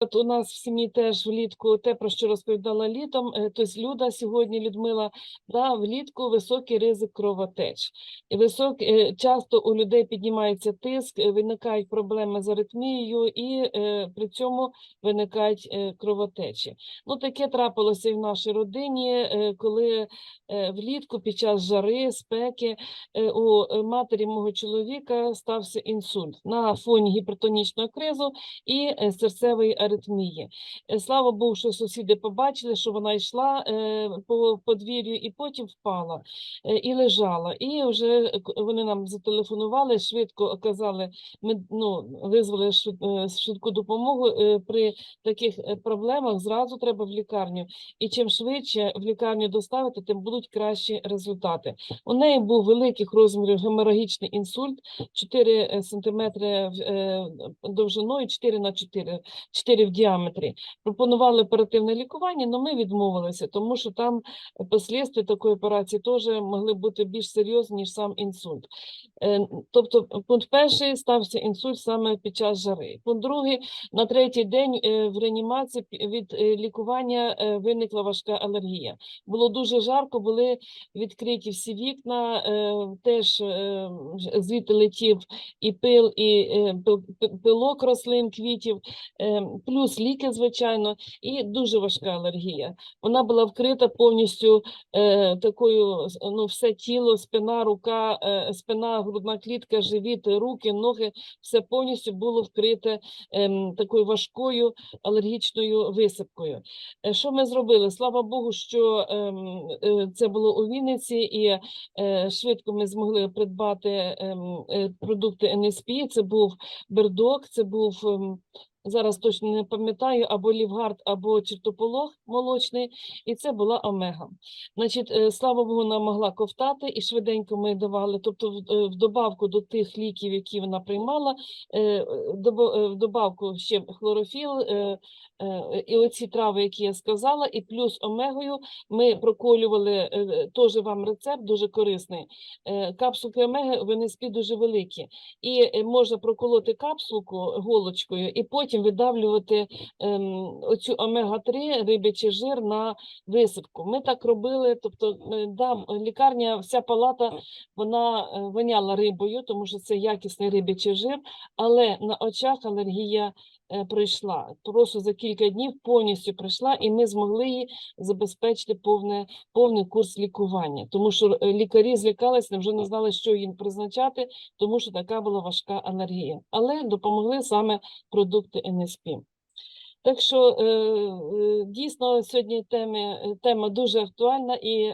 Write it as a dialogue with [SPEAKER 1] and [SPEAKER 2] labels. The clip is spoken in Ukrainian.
[SPEAKER 1] От у нас в сім'ї теж влітку те, про що розповідала літом, тобто Люда сьогодні, Людмила, да, влітку високий ризик кровотеч. Висок, е, часто у людей піднімається тиск, е, виникають проблеми з аритмією і при цьому виникають кровотечі. Ну, таке трапилося і в нашій родині, коли влітку під час жари, спеки у матері мого чоловіка стався інсульт на фоні гіпертонічного кризу і серцевої аритмії. Е, Слава Богу, що сусіди побачили, що вона йшла е, по подвір'ю і потім впала е, і лежала. І вже вони нам зателефонували, швидко оказали, ми ну, визвали швидку допомогу. При таких проблемах зразу треба в лікарню. І чим швидше в лікарню доставити, тим будуть кращі результати. У неї був великих розмірів геморагічний інсульт, 4 сантиметри е, довжиною, 4 на 4, 4 в діаметрі. Пропонували оперативне лікування, але ми відмовилися, тому що там послідствия такої операції теж могли бути більш серйозні, ніж сам інсульт. Е, Тобто, пункт перший стався інсульт саме під час жари. Пункт другий, на третій день е, в реанімації від е, лікування е, виникла важка алергія. Було дуже жарко, були відкриті всі вікна, е, теж е, звідти летів і пил, і е, пилок рослин, квітів, е, плюс ліки, звичайно, і дуже важка алергія. Вона була вкрита повністю е, такою, ну, все тіло, спина, рука, е, спина, грудна клітка, живіт, руки, ноги, все повністю було вкрите ем, такою важкою алергічною висипкою. Е, Що ми зробили? Слава Богу, що ем, е, це було у Вінниці, і е, швидко ми змогли придбати ем, е, продукти НСП. Це був бердок, це був. Зараз точно не пам'ятаю, або лівгард, або чертополох молочний, і це була омега. Значить, е, слава Богу, вона могла ковтати, і швиденько ми давали, тобто в, е, добавку до тих ліків, які вона приймала, е, в добавку ще хлорофіл, і оці трави, які я сказала, і плюс омегою ми проколювали, теж вам рецепт дуже корисний. Капсулки омеги в НСП дуже великі, і можна проколоти капсулку голочкою, і потім видавлювати ем, оцю омега-3 рибячий жир на висипку. Ми так робили, тобто е, да, лікарня, вся палата, вона е, воняла рибою, тому що це якісний рибячий жир, але на очах алергія пройшла. Просто за кілька днів повністю пройшла, і ми змогли їй забезпечити повне, повний курс лікування. Тому що е, лікарі злякалися, вже не знали, що їм призначати, тому що така була важка алергія. Але допомогли саме продукти НСП. Так що е, е, дійсно сьогодні теми, тема дуже актуальна і